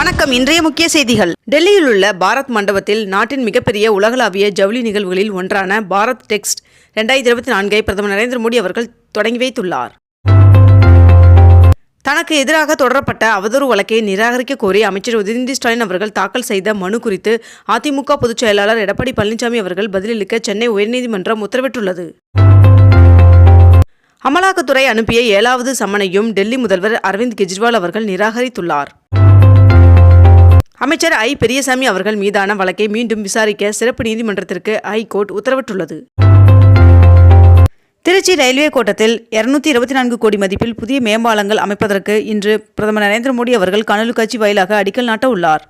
வணக்கம். இன்றைய முக்கிய செய்திகள். டெல்லியில் உள்ள பாரத் மண்டபத்தில் நாட்டின் மிகப்பெரிய உலகளாவிய ஜவுளி நிகழ்வுகளில் ஒன்றான பாரத் டெக்ஸ்ட் ரெண்டாயிரத்தி இருபத்தி நான்கை பிரதமர் நரேந்திர மோடி அவர்கள் தொடங்கி வைத்துள்ளார். தனக்கு எதிராக தொடரப்பட்ட அவதூறு வழக்கை நிராகரிக்க கோரி அமைச்சர் உதயநிதி ஸ்டாலின் அவர்கள் தாக்கல் செய்த மனு குறித்து அதிமுக பொதுச் செயலாளர் எடப்பாடி பழனிசாமி அவர்கள் பதிலளிக்க சென்னை உயர்நீதிமன்றம் உத்தரவிட்டுள்ளது. அமலாக்கத்துறை அனுப்பிய ஏழாவது சம்மனையும் டெல்லி முதல்வர் அரவிந்த் கெஜ்ரிவால் அவர்கள் நிராகரித்துள்ளார். அமைச்சர் ஐ. பெரியசாமி அவர்கள் மீதான வழக்கை மீண்டும் விசாரிக்க சிறப்பு நீதிமன்றத்திற்கு ஹைகோர்ட் உத்தரவிட்டுள்ளது. திருச்சி ரயில்வே கோட்டத்தில் இருநூத்தி இருபத்தி நான்கு கோடி மதிப்பில் புதிய மேம்பாலங்கள் அமைப்பதற்கு இன்று பிரதமர் நரேந்திர மோடி அவர்கள் காணொலி காட்சி வாயிலாக அடிக்கல் நாட்ட உள்ளார்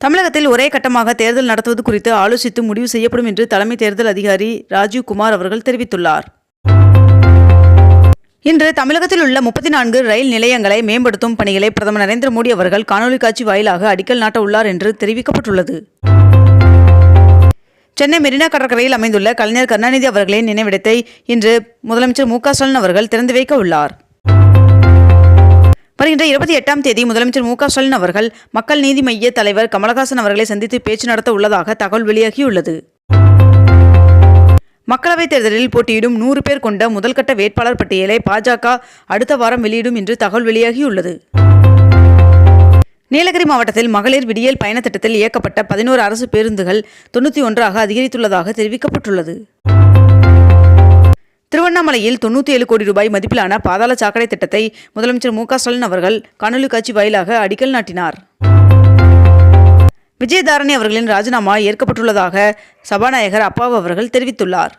தமிழகத்தில் ஒரே கட்டமாக தேர்தல் நடத்துவது குறித்து ஆலோசித்து முடிவு செய்யப்படும் என்று தலைமை தேர்தல் அதிகாரி ராஜீவ் குமார் அவர்கள் தெரிவித்துள்ளார். இன்று தமிழகத்தில் உள்ள முப்பத்தி நான்கு ரயில் நிலையங்களை மேம்படுத்தும் பணிகளை பிரதமர் நரேந்திர மோடி அவர்கள் காணொலி காட்சி வாயிலாக அடிக்கல் நாட்ட உள்ளார் என்று தெரிவிக்கப்பட்டுள்ளது. சென்னை மெரினா கடற்கரையில் அமைந்துள்ள கலைஞர் கருணாநிதி அவர்களின் நினைவிடத்தை இன்று முதலமைச்சர் மு ஸ்டாலின் அவர்கள் திறந்து வைக்க உள்ளார். வருகின்ற இருபத்தி எட்டாம் தேதி முதலமைச்சர் மு ஸ்டாலின் அவர்கள் மக்கள் நீதி மைய தலைவர் கமலஹாசன் அவர்களை சந்தித்து பேச்சு நடத்த உள்ளதாக தகவல் வெளியாகியுள்ளது. மக்களவைத் தேர்தலில் போட்டியிடும் நூறு பேர் கொண்ட முதல்கட்ட வேட்பாளர் பட்டியலை பாஜக அடுத்த வாரம் வெளியிடும் என்று தகவல் வெளியாகியுள்ளது. நீலகிரி மாவட்டத்தில் மகளிர் விடியல் பயண திட்டத்தில் இயக்கப்பட்ட பதினோரு அரசு பேருந்துகள் தொண்ணூற்றி ஒன்றாக அதிகரித்துள்ளதாக தெரிவிக்கப்பட்டுள்ளது. திருவண்ணாமலையில் தொண்ணூற்றி ஏழு கோடி ரூபாய் மதிப்பிலான பாதாள சாக்கடை திட்டத்தை முதலமைச்சர் மு க ஸ்டாலின் அவர்கள் காணொலி காட்சி வாயிலாக அடிக்கல் நாட்டினார். விஜயதாரணி அவர்களின் ராஜினாமா ஏற்கப்பட்டுள்ளதாக சபாநாயகர் அப்பாவு அவர்கள் தெரிவித்துள்ளார்.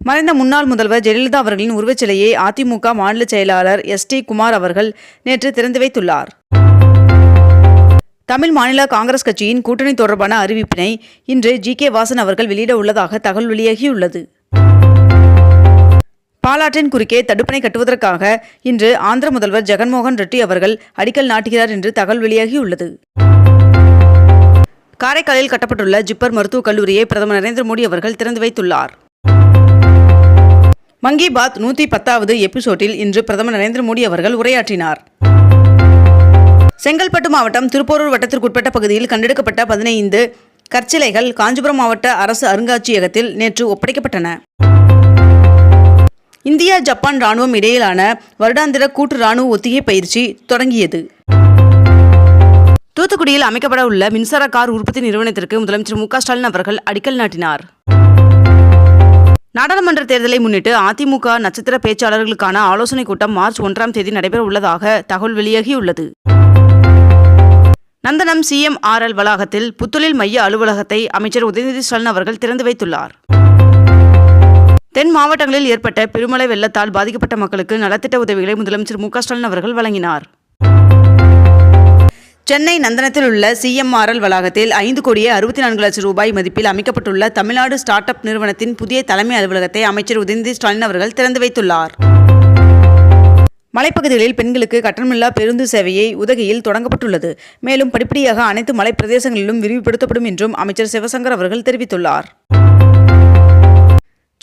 மறைந்த முன்னாள் முதல்வர் ஜெயலலிதா அவர்களின் உருவச்சிலையை அதிமுக மாநில செயலாளர் எஸ் டி குமார் அவர்கள் நேற்று திறந்து வைத்துள்ளார். தமிழ் மாநில காங்கிரஸ் கட்சியின் கூட்டணி தொடர்பான அறிவிப்பினை இன்று ஜி கே வாசன் அவர்கள் வெளியிட உள்ளதாக தகவல் வெளியாகியுள்ளது. பாலாற்றின் குறுக்கே தடுப்பணை கட்டுவதற்காக இன்று ஆந்திர முதல்வர் ஜெகன்மோகன் ரெட்டி அவர்கள் அடிக்கல் நாட்டுகிறார் என்று தகவல் வெளியாகியுள்ளது. காரைக்காலில் கட்டப்பட்டுள்ள ஜிப்பர் மருத்துவக் கல்லூரியை பிரதமர் நரேந்திர மோடி அவர்கள் திறந்து வைத்துள்ளார். மங்கி பாத் நூற்றி பத்தாவது எபிசோடில் இன்று பிரதமர் நரேந்திர மோடி அவர்கள் உரையாற்றினார். செங்கல்பட்டு மாவட்டம் திருப்போரூர் வட்டத்திற்குட்பட்ட பகுதியில் கண்டெடுக்கப்பட்ட பதினைந்து கற்சிலைகள் காஞ்சிபுரம் மாவட்ட அரசு அருங்காட்சியகத்தில் நேற்று ஒப்படைக்கப்பட்டன. இந்தியா ஜப்பான் ராணுவம் இடையிலான வருடாந்திர கூட்டு ராணுவ ஒத்திகை பயிற்சி தொடங்கியது. தூத்துக்குடியில் அமைக்கப்பட உள்ள மின்சார கார் உற்பத்தி நிறுவனத்திற்கு முதலமைச்சர் மு ஸ்டாலின் அவர்கள் அடிக்கல் நாட்டினார். நாடாளுமன்ற தேர்தலை முன்னிட்டு அதிமுக நட்சத்திர பேச்சாளர்களுக்கான ஆலோசனைக் கூட்டம் மார்ச் ஒன்றாம் தேதி நடைபெற உள்ளதாக தகவல் வெளியாகியுள்ளது. நந்தனம் சிஎம்ஆர்எல் வளாகத்தில் புத்தொழில் மைய அலுவலகத்தை அமைச்சர் உதயநிதி ஸ்டாலின் அவர்கள் திறந்து வைத்துள்ளார். தென் மாவட்டங்களில் ஏற்பட்ட பெருமழை வெள்ளத்தால் பாதிக்கப்பட்ட மக்களுக்கு நலத்திட்ட உதவிகளை முதலமைச்சர் மு ஸ்டாலின் அவர்கள் வழங்கினார். சென்னை நந்தனத்தில் உள்ள சிஎம்ஆர்எல் வளாகத்தில் ஐந்து கோடியே அறுபத்தி நான்கு லட்சம் ரூபாய் மதிப்பில் அமைக்கப்பட்டுள்ள தமிழ்நாடு ஸ்டார்ட் அப் நிறுவனத்தின் புதிய தலைமை அலுவலகத்தை அமைச்சர் உதயநிதி ஸ்டாலின் அவர்கள் திறந்து வைத்துள்ளார். மலைப்பகுதிகளில் பெண்களுக்கு கட்டணமில்லா பேருந்து சேவையை உதகையில் தொடங்கப்பட்டுள்ளது. மேலும் படிப்படியாக அனைத்து மலைப்பிரதேசங்களிலும் விரிவுபடுத்தப்படும் என்றும் அமைச்சர் சிவசங்கர் அவர்கள் தெரிவித்துள்ளார்.